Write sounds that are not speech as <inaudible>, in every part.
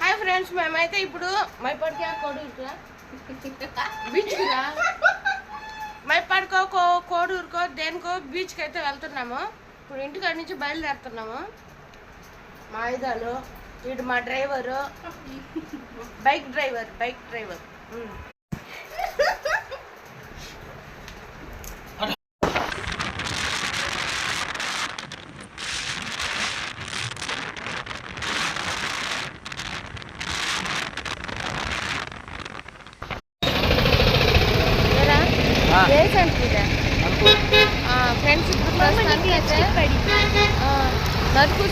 Hi friends మేమైతే ఇప్పుడు మైపడికి కోడూరుకురా బీచ్కురా మైపడికో కో కోడూరుకో దేనికో బీచ్కి అయితే వెళ్తున్నాము. ఇప్పుడు ఇంటికాడ నుంచి బయలుదేరుతున్నాము. మా ఆయుధాలు వీడు మా driver bike driver bike driver ఉమ్. ఏరా? ఏ సెంటర్ ఇదే? ఆ, ఫ్రెండ్స్ ఇప్పుడు ప్రస్తుతానికి అయితే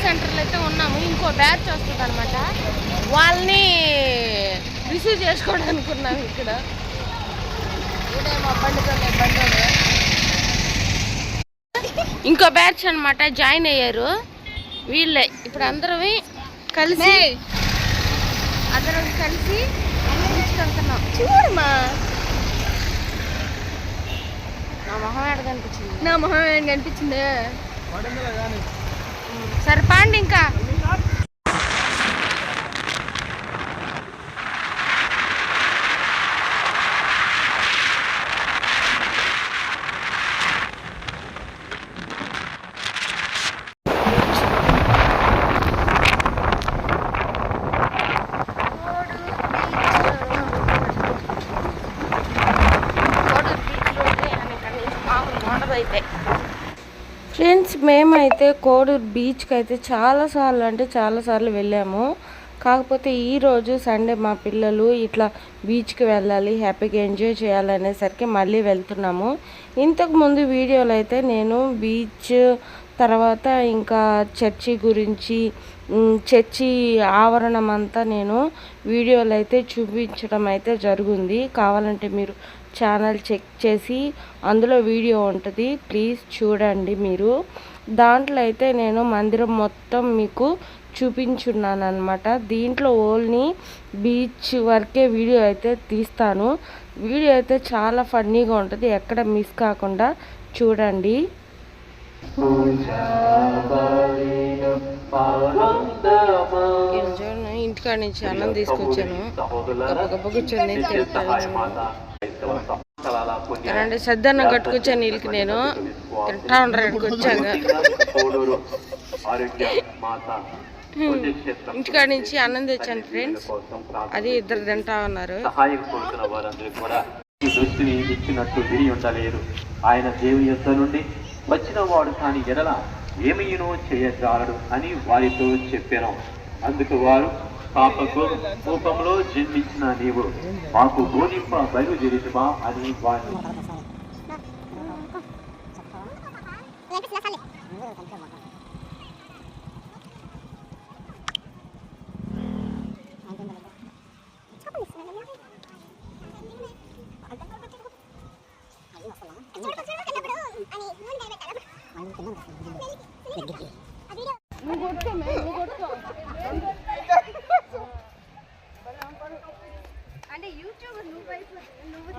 సెంటర్లో అయితే ఉన్నాము. ఇంకో బ్యాచ్ వస్తుంది అనమాట వాళ్ళని రిసీవ్ చేసుకోవడానికి ఉన్నాము ఇక్కడ ఇంకో బ్యాచ్ అన్నమాట జాయిన్ అయ్యారు. వీళ్ళే ఇప్పుడు అందరం కలిసి అందరం కలిసి చూడమ్మా. నా మొహం ఎక్కడ కనిపించింది? నా మొహం ఏం కనిపించింది? సరే పాండి ఇంకా. మేమైతే కోడూరు బీచ్కి అయితే చాలాసార్లు అంటే చాలాసార్లు వెళ్ళాము. కాకపోతే ఈరోజు సండే మా పిల్లలు ఇట్లా బీచ్కి వెళ్ళాలి హ్యాపీగా ఎంజాయ్ చేయాలనేసరికి మళ్ళీ వెళ్తున్నాము. ఇంతకు ముందు వీడియోలో అయితే నేను బీచ్ తర్వాత ఇంకా చర్చి గురించి చర్చి ఆవరణం అంతా నేను వీడియోలు అయితే చూపించడం అయితే జరుగుంది. కావాలంటే మీరు ఛానల్ చెక్ చేసి అందులో వీడియో ఉంటుంది. ప్లీజ్ చూడండి మీరు. దాంట్లో అయితే నేను మందిరం మొత్తం మీకు చూపించున్నాను అనమాట దీంట్లో ఓన్లీ బీచ్ వరకే వీడియో అయితే తీస్తాను. వీడియో అయితే చాలా ఫన్నీగా ఉంటుంది ఎక్కడ మిస్ కాకుండా చూడండి. ఇంటికాడ నుంచి అన్నం తీసుకొచ్చాను. గొప్ప గొప్ప కూర్చొని తింటాను. రెండు సద్దన్నం కట్టుకొచ్చాను వీళ్ళకి నేను తింటా ఉండడానికి <laughs> వచ్చాక ఇంటికాడ నుంచి అన్నం తెచ్చాను ఫ్రెండ్స్ అది ఇద్దరు తింటా ఉన్నారు. ఈ దృష్టిని ఇచ్చినట్టు విని ఉండలేరు. ఆయన దేవుని యొద్ద నుండి వచ్చిన వాడు కాని ఎడల ఏమయ్యనో చేయజాలడు అని వారితో చెప్పాను. అందుకు వారు పాపకు రూపంలో జన్మించిన నీవు. మాకు బోధింప బయలుదేరితుమా అని వారిని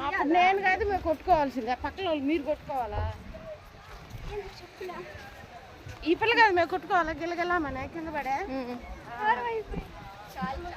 అప్పుడు నేను కాదు మేము కొట్టుకోవాల్సిందే. పక్కన వాళ్ళు మీరు కొట్టుకోవాలా? ఈ పిల్ల కాదు మేము కొట్టుకోవాలా? గిల్లగిల్లా మన కింద పడే చాలు చాలు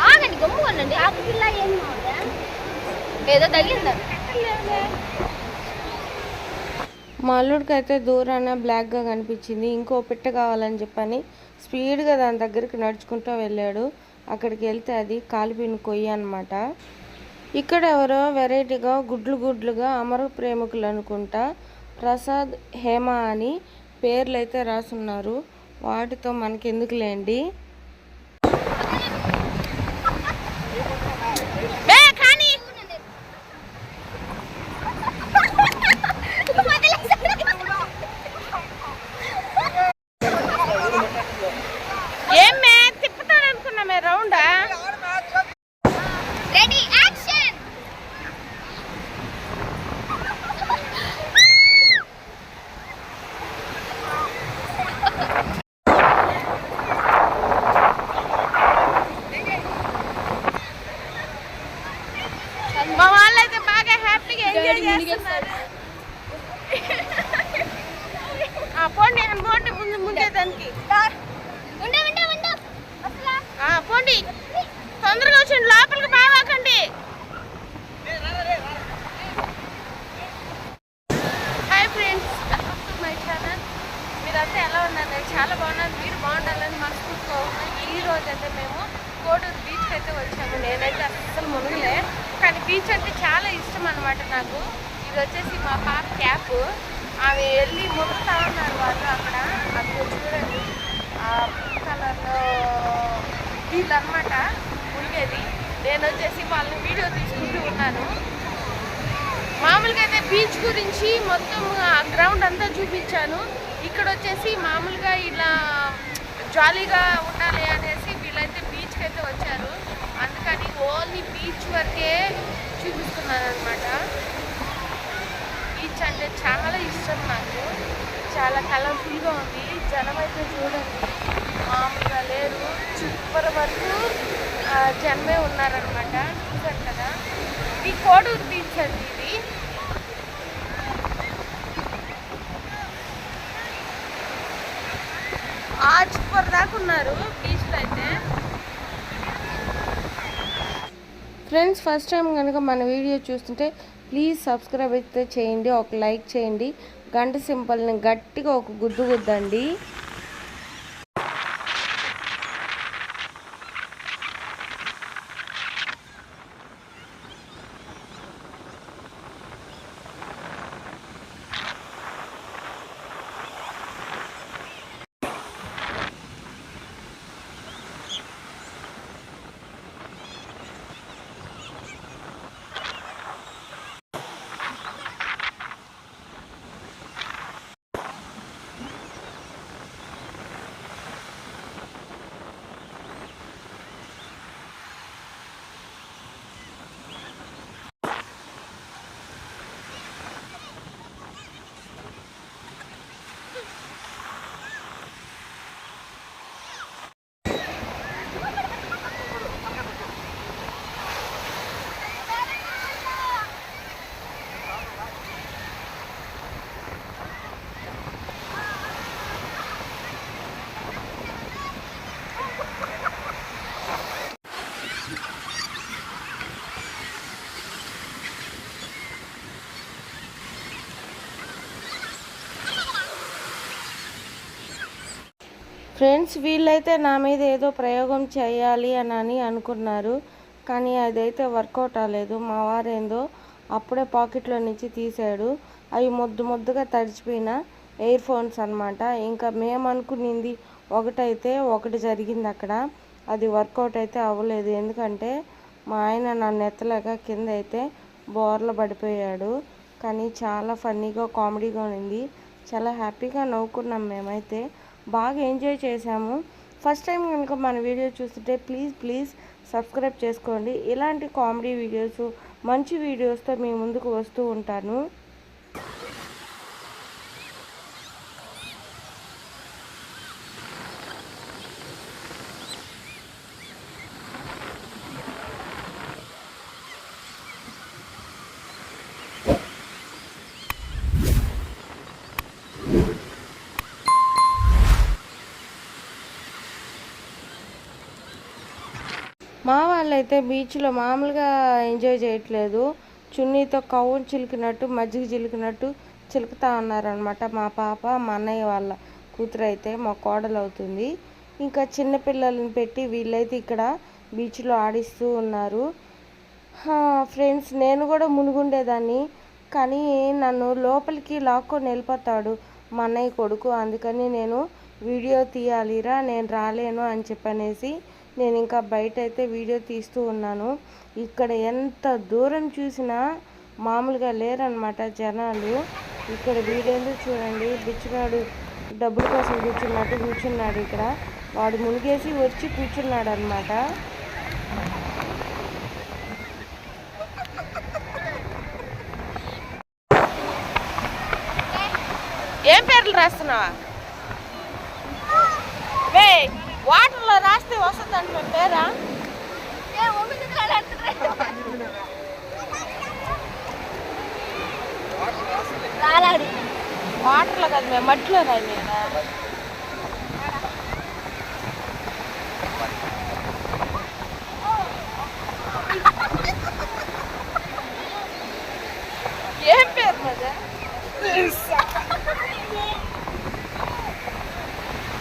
ఆగండి గమ్ముకోండి ఆకుపిల్ల ఏం ఏదో తగిలిందా మా అల్లుడికి అయితే దూరాన బ్లాక్గా కనిపించింది. ఇంకో పిట్ట కావాలని చెప్పని స్పీడ్గా దాని దగ్గరికి నడుచుకుంటూ వెళ్ళాడు. అక్కడికి వెళ్తే అది కాలిపిన కొయ్య అనమాట ఇక్కడ ఎవరో వెరైటీగా గుడ్లు గుడ్లుగా అమర ప్రేమికులు అనుకుంటా ప్రసాద్ హేమ అని పేర్లు అయితే రాసున్నారు. వాటితో మనకెందుకులేండి? మా వాళ్ళైతే బాగా హ్యాపీగా ఎంజాయ్ చేస్తున్నారు. పోండి పోండి ముందు ముందే పోండి. తొందరగా వచ్చండి లోపలికి బాగాకండి. Hi friends welcome my channel మీరంతా ఎలా ఉన్నారు? నేను చాలా బాగున్నాను. మీరు బాగుండాలని మనస్ఫూర్తిగా ఉన్నాను. ఈ రోజు అయితే మేము కోటూరు బీచ్కి అయితే వచ్చాము. నేనైతే అస్సలు మునగలే. కానీ బీచ్ అంటే చాలా ఇష్టం అనమాట నాకు. ఇది వచ్చేసి మా పాప క్యాప్ ఆమె వెళ్ళి మునుగుతా ఉన్నారు వాళ్ళు అక్కడ. అది చూడండి. ఆ పింక్ కలర్లో వీళ్ళు అనమాట మునిగేది. నేను వచ్చేసి వాళ్ళని వీడియో తీసుకుంటూ ఉన్నాను. మామూలుగా అయితే బీచ్ గురించి మొత్తం ఆ గ్రౌండ్ అంతా చూపించాను. ఇక్కడ వచ్చేసి మామూలుగా ఇలా జాలీగా ఉండాలి అనేసి వీళ్ళైతే బీచ్కి అయితే వచ్చారు కానీ ఓన్లీ బీచ్ వరకే చూపిస్తున్నాను అనమాట బీచ్ అంటే చాలా ఇష్టం నాకు. చాలా కలర్ఫుల్గా ఉంది. జనం అయితే చూడండి. మామూలుగా లేరు. చివరి వరకు జనమే ఉన్నారనమాట చూసారు కదా? ఇది కోడూరు బీచ్ అండి ఇది. ఆ చివరి దాకా ఉన్నారు బీచ్లో అయితే. ఫ్రెండ్స్ ఫస్ట్ టైం కనుక మన వీడియో చూస్తుంటే ప్లీజ్ సబ్స్క్రైబ్ అయితే చేయండి ఒక లైక్ చేయండి. గంట సింపల్ని గట్టిగా ఒక గుద్దు గుద్దండి. ఫ్రెండ్స్ వీళ్ళైతే నా మీద ఏదో ప్రయోగం చేయాలి అని అని అనుకున్నారు. కానీ అదైతే వర్కౌట్ అవ్వలేదు. మా వారేందో అప్పుడే పాకెట్లో నుంచి తీసాడు అవి ముద్దు ముద్దుగా తడిచిపోయిన ఇయర్ ఫోన్స్ అనమాట ఇంకా మేమనుకునింది ఒకటైతే ఒకటి జరిగింది అక్కడ. అది వర్కౌట్ అయితే అవ్వలేదు. ఎందుకంటే మా ఆయన నన్ను ఎత్తలేక కింద అయితే బోర్ల పడిపోయాడు. కానీ చాలా ఫన్నీగా కామెడీగా ఉంది. చాలా హ్యాపీగా నవ్వుకున్నాం మేమైతే. బాగా ఎంజాయ్ చేసాము ఫస్ట్ టైం కనుక మన వీడియో చూస్తుంటే ప్లీజ్ ప్లీజ్ సబ్స్క్రైబ్ చేసుకోండి. ఇలాంటి కామెడీ వీడియోస్ మంచి వీడియోస్తో మీ ముందుకు వస్తూ ఉంటాను. వాళ్ళు అయితే బీచ్లో మామూలుగా ఎంజాయ్ చేయట్లేదు. చున్నీతో కవ్వం చిలికినట్టు మజ్జిగ చిలికినట్టు చిలుకుతా ఉన్నారనమాట మా పాప మా అన్నయ్య వాళ్ళ కూతురు అయితే మా కోడలు అవుతుంది. ఇంకా చిన్నపిల్లలను పెట్టి వీళ్ళైతే ఇక్కడ బీచ్లో ఆడిస్తూ ఉన్నారు. ఫ్రెండ్స్ నేను కూడా మునుగుండేదాన్ని. కానీ నన్ను లోపలికి లాక్కొని వెళ్ళిపోతాడు మా అన్నయ్య కొడుకు. అందుకని నేను వీడియో తీయాలిరా నేను రాలేను అని చెప్పనేసి నేను ఇంకా బయట అయితే వీడియో తీస్తూ ఉన్నాను. ఇక్కడ ఎంత దూరం చూసినా మామూలుగా లేరనమాట జనాలు. ఇక్కడ వీడేందో చూడండి? బిచ్చినాడు డబ్బుల కోసం కూర్చున్నట్టు కూర్చున్నాడు ఇక్కడ. వాడు మునిగేసి వచ్చి కూర్చున్నాడు అనమాట ఏం పేర్లు రాస్తున్నావా? వే వాటర్లో రాస్తే వస్తుందండి మీ పేరా? రాలాడు వాటర్లో కాదు మేము మట్టిలో రాయి మేము ఏం పేరు మజా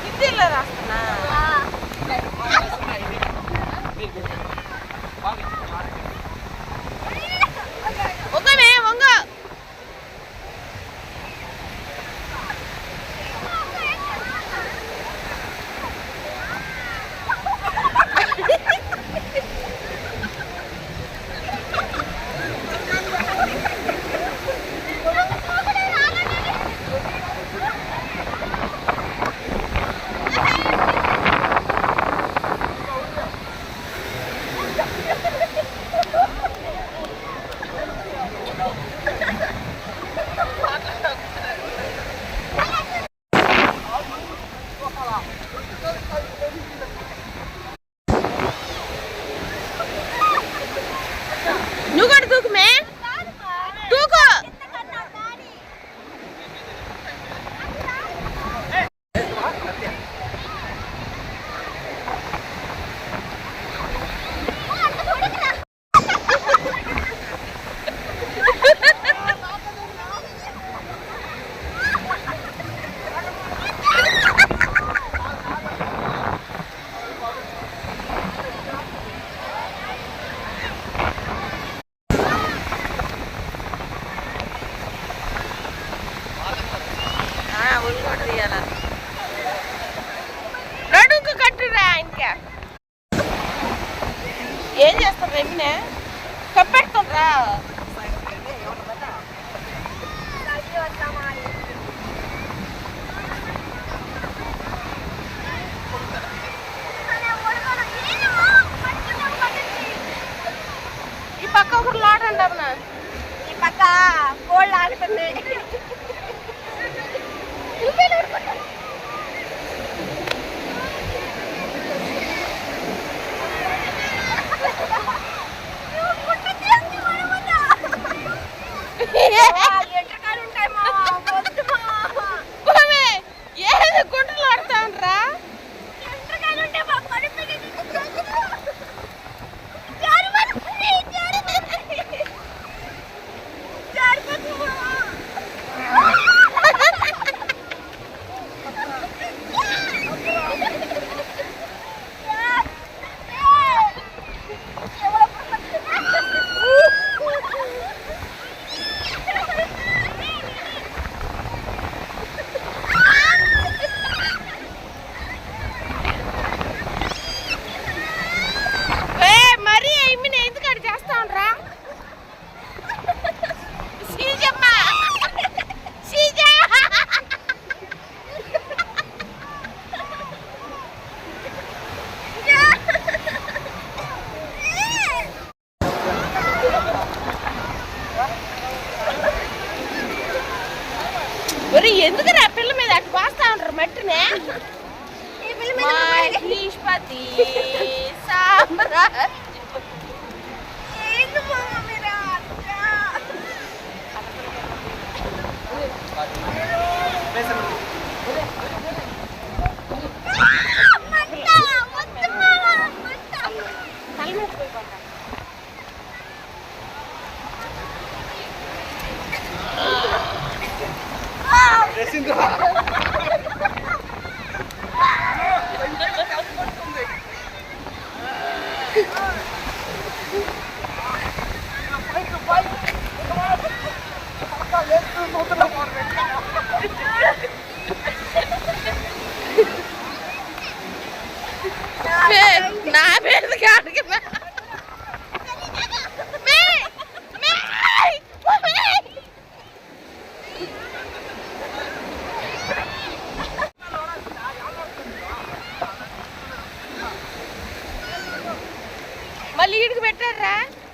ఇది రాస్తున్నా. Thank you. รัก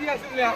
对呀，是不是呀？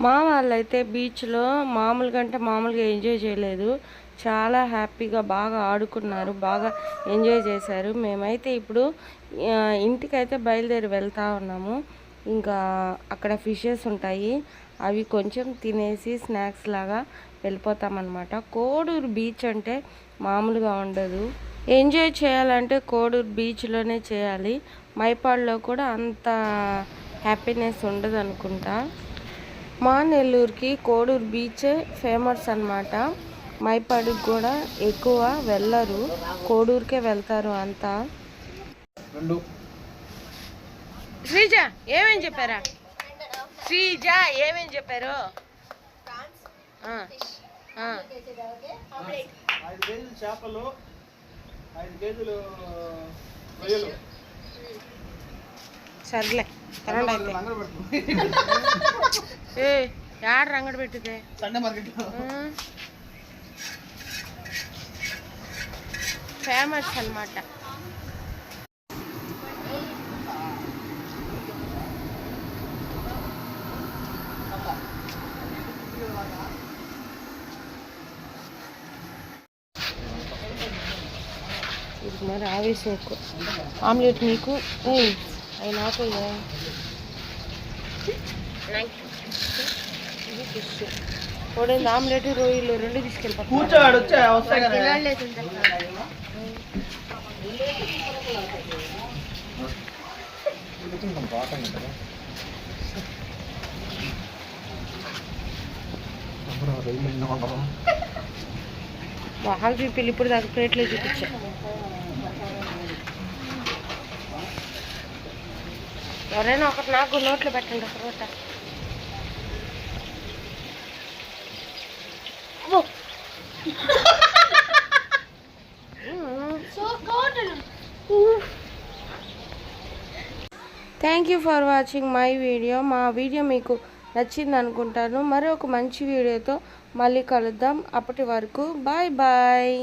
మా వాళ్ళైతే బీచ్లో మామూలుగా అంటే మామూలుగా ఎంజాయ్ చేయలేదు. చాలా హ్యాపీగా బాగా ఆడుకున్నారు బాగా ఎంజాయ్ చేశారు. మేమైతే ఇప్పుడు ఇంటికైతే బయలుదేరి వెళ్తా ఉన్నాము. ఇంకా అక్కడ ఫిషెస్ ఉంటాయి. అవి కొంచెం తినేసి స్నాక్స్ లాగా వెళ్ళిపోతామన్నమాట. కోడూరు బీచ్ అంటే మామూలుగా ఉండదు. ఎంజాయ్ చేయాలంటే కోడూరు బీచ్లోనే చేయాలి. మైపాడులో కూడా అంత హ్యాపీనెస్ ఉండదు అనుకుంటా మా నెల్లూరుకి కోడూరు బీచ్ ఫేమస్ అన్నమాట. మైపాడికి కూడా ఎక్కువ వెళ్ళరు. కోడూరుకే వెళ్తారు అంతా. శ్రీజ ఏమేం చెప్పారా? శ్రీజ ఏమేం చెప్పారు? ఆ, ఆ. ఐదు కేజీలు చేపలు ఐదు కేజీలు రొయ్యలు. సర్లే. రంగడి పెట్టితే సండే మార్కెట్. ఫేమస్ అన్నమాట. ఇది మరి ఆవేశం ఎక్కువ ఆమ్లెట్ ఏయ్, అవి నాకు. ఇది ఫిష్ పొడింది ఆమ్లెట్ రొయ్యలు రెండు తీసుకెళ్ళిపో కూర్చోడు వచ్చా వస్తాయి కదా బాగా చూపిల్లు ఇప్పుడు దాకా ప్లేట్లో చూపించా ఎవరైనా ఒకటి నాకు నోట్లో పెట్టండి ఒక రోట thank you for watching my video మా వీడియో మీకు నచ్చింది అనుకుంటాను. మరి ఒక మంచి వీడియోతో మళ్ళీ కలుద్దాం. అప్పటి వరకు బాయ్ బాయ్